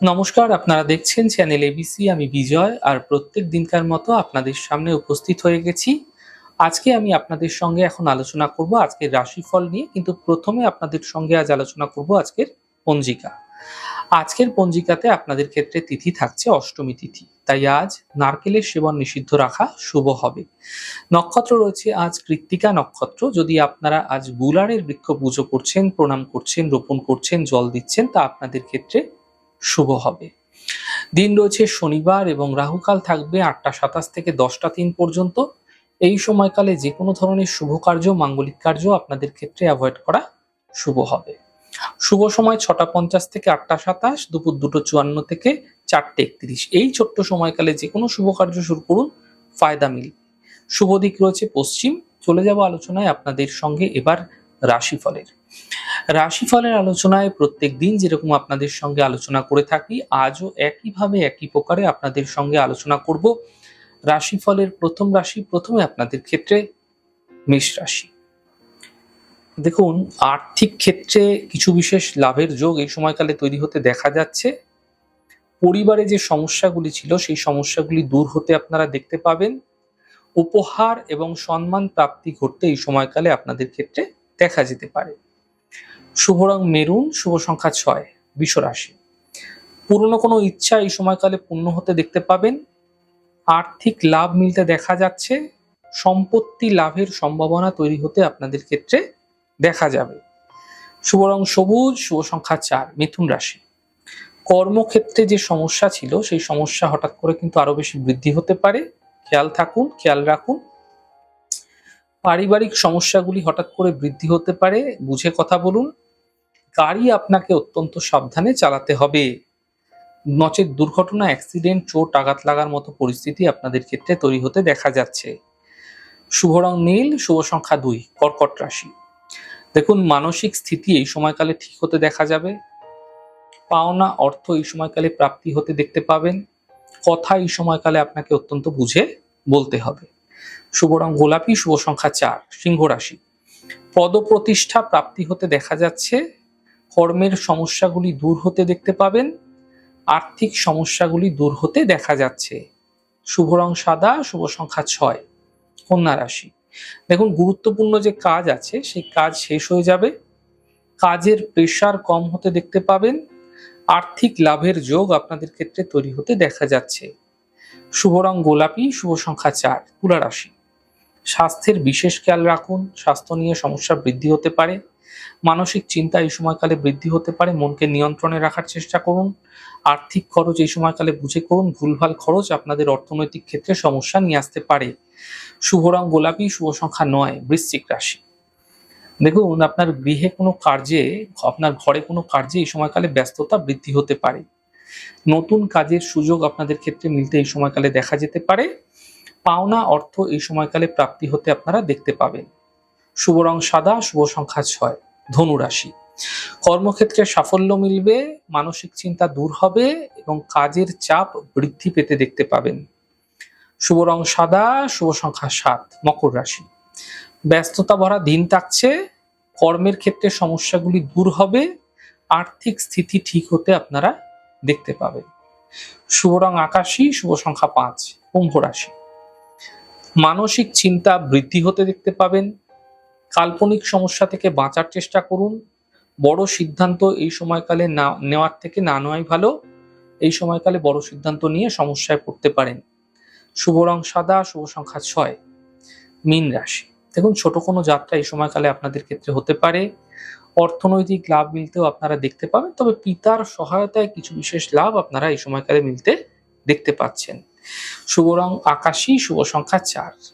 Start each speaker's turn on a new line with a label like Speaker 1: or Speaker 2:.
Speaker 1: নমস্কার, আপনারা দেখছেন চ্যানেল এবিসি আমি বিজয়, আর প্রত্যেক দিনকার মতো আপনাদের সামনে উপস্থিত হয়ে গেছি। আজকে আমি আপনাদের সঙ্গে এখন আলোচনা করব আজকের রাশিফল নিয়ে, কিন্তু প্রথমে আপনাদের সঙ্গে আজ আলোচনা করব আজকের পঞ্জিকা। আজকের পঞ্জিকাতে আপনাদের ক্ষেত্রে তিথি থাকছে অষ্টমী তিথি, তাই আজ নারকেলের সেবন নিষিদ্ধ রাখা শুভ হবে। নক্ষত্র রয়েছে আজ কৃত্তিকা নক্ষত্র, যদি আপনারা আজ বুলারের বৃক্ষ পুজো করছেন, প্রণাম করছেন, রোপণ করছেন, জল দিচ্ছেন, তা আপনাদের ক্ষেত্রে শুভ হবে। দিন রয়েছে শনিবার এবং রাহুকাল থাকবে আটটা সাতাশ থেকে দশটা তিন পর্যন্ত। এই সময়কালে যে কোনো ধরনের শুভ কার্য, মাঙ্গলিক কার্য আপনাদের ক্ষেত্রে অ্যাভয়েড করা শুভ হবে। শুভ সময় ছটা পঞ্চাশ থেকে আটটা সাতাশ, দুপুর দুটো চুয়ান্ন থেকে চারটে একত্রিশ। এই ছোট্ট সময়কালে যে কোনো শুভ কার্য শুরু করুন, ফায়দা মিল শুভ দিক রয়েছে পশ্চিম। চলে যাব আলোচনায় আপনাদের সঙ্গে এবার রাশিফলের। রাশিফলের আলোচনায় প্রত্যেক দিন যেরকম আপনাদের সঙ্গে আলোচনা করে থাকি, আজও একইভাবে একই প্রকারে আপনাদের সঙ্গে আলোচনা করব। রাশিফলের প্রথম রাশি প্রথমে আপনাদের ক্ষেত্রে মেষ রাশি। দেখুন, আর্থিক ক্ষেত্রে কিছু বিশেষ লাভের যোগ এই সময়কালে তৈরি হতে দেখা যাচ্ছে। পরিবারে যে সমস্যাগুলি ছিল, সেই সমস্যাগুলি দূর হতে আপনারা দেখতে পাবেন। উপহার এবং সম্মান প্রাপ্তি ঘটতে এই সময়কালে আপনাদের ক্ষেত্রে দেখা যেতে পারে। শুভ রং মেরুন, শুভ সংখ্যা ছয় বিষ রাশি পুরনো কোনো ইচ্ছা এই সময়কালে পূর্ণ হতে দেখতে পাবেন। আর্থিক লাভ মিলতে দেখা যাচ্ছে। সম্পত্তি লাভের সম্ভাবনা তৈরি হতে আপনাদের ক্ষেত্রে দেখা যাবে। শুভ রং সবুজ, শুভ সংখ্যা চার, মিথুন রাশি। কর্মক্ষেত্রে যে সমস্যা ছিল, সেই সমস্যা হঠাৎ করে কিন্তু আরও বেশি বৃদ্ধি হতে পারে। খেয়াল থাকুন, খেয়াল রাখুন। পারিবারিক সমস্যাগুলি হঠাৎ করে বৃদ্ধি হতে পারে। বুঝে কথা বলুন। গাড়ি আপনাকে অত্যন্ত সাবধানে চালাতে হবে। নচেত দুর্ঘটনা অ্যাক্সিডেন্ট চোট আঘাত লাগার মতো পরিস্থিতি আপনাদের ক্ষেত্রে তৈরি হতে দেখা যাচ্ছে। শুভ রং নীল, শুভ সংখ্যা দুই, কর্কট রাশি। দেখুন, মানসিক স্থিতি এই সময়কালে ঠিক হতে দেখা যাবে। পাওনা, অর্থ এই সময়কালে প্রাপ্তি হতে দেখতে পাবেন। কথা এই সময়কালে আপনাকে অত্যন্ত বুঝে বলতে হবে। শুভ রং গোলাপি, শুভ সংখ্যা চার, সিংহ রাশি। পদপ্রতিষ্ঠা, প্রাপ্তি হতে দেখা যাচ্ছে। কর্মের সমস্যাগুলি দূর হতে দেখতে পাবেন, আর্থিক সমস্যাগুলি দূর হতে দেখা যাচ্ছে। শুভ রং সাদা, শুভ সংখ্যা ছয়, কন্যা রাশি। দেখুন, গুরুত্বপূর্ণ যে কাজ আছে, সেই কাজ শেষ হয়ে যাবে। কাজের প্রেশার কম হতে দেখতে পাবেন। আর্থিক লাভের যোগ আপনাদের ক্ষেত্রে তৈরি হতে দেখা যাচ্ছে। শুভ রং গোলাপি, শুভ সংখ্যা চার, তুলা রাশি। স্বাস্থ্যের বিশেষ খেয়াল রাখুন, স্বাস্থ্য নিয়ে সমস্যা বৃদ্ধি হতে পারে। মানসিক চিন্তা এই সময়কালে বৃদ্ধি হতে পারে, মনকে নিয়ন্ত্রণে রাখার চেষ্টা করুন। আর্থিক খরচ এই সময়কালে বুঝে করুন, ভুলভাল খরচ আপনাদের অর্থনৈতিক ক্ষেত্রে সমস্যা নিয়ে আসতে পারে। শুভ রং গোলাপি, শুভ সংখ্যা নয়, বৃশ্চিক রাশি। দেখুন, আপনার গৃহে কোনো কার্যে, আপনার ঘরে কোনো কার্যে এই সময়কালে ব্যস্ততা বৃদ্ধি হতে পারে। নতুন কাজের সুযোগ আপনাদের ক্ষেত্রে মিলতে এই সময়কালে দেখা যেতে পারে। পাওনা অর্থ এই সময়কালে প্রাপ্তি হতে আপনারা দেখতে পাবেন। শুভ রং সাদা, শুভ সংখ্যা ছয় ধনুরাশি কর্মক্ষেত্রে সাফল্য মিলবে, মানসিক চিন্তা দূর হবে এবং কাজের চাপ বৃদ্ধি পেতে দেখতে পাবেন। শুভ রং সাদা, শুভ সংখ্যা সাত, মকর রাশি। ব্যস্ততা ভরা দিন থাকছে কর্মের ক্ষেত্রে সমস্যাগুলি দূর হবে, আর্থিক স্থিতি ঠিক হতে আপনারা দেখতে পাবেন। শুভ রং আকাশী, শুভ সংখ্যা পাঁচ, কুম্ভ রাশি। মানসিক চিন্তা বৃদ্ধি হতে দেখতে পাবেন কাল্পনিক সমস্যা থেকে বাঁচার চেষ্টা করুন। বড় সিদ্ধান্ত এই সময়কালে না, নেওয়ার থেকে না নেওয়াই ভালো। এই সময়কালে বড় সিদ্ধান্ত নিয়ে সমস্যায় পড়তে পারেন। শুভ রং সাদা, শুভ সংখ্যা ছয়। মীন রাশি। দেখুন, ছোট কোনো যাত্রা এই সময়কালে আপনাদের ক্ষেত্রে হতে পারে। অর্থনৈতিক লাভ মিলতেও আপনারা দেখতে পাবেন, তবে পিতার সহায়তায় কিছু বিশেষ লাভ আপনারা এই সময়কালে মিলতে দেখতে পাচ্ছেন। শুভ রং আকাশী, শুভ সংখ্যা চার।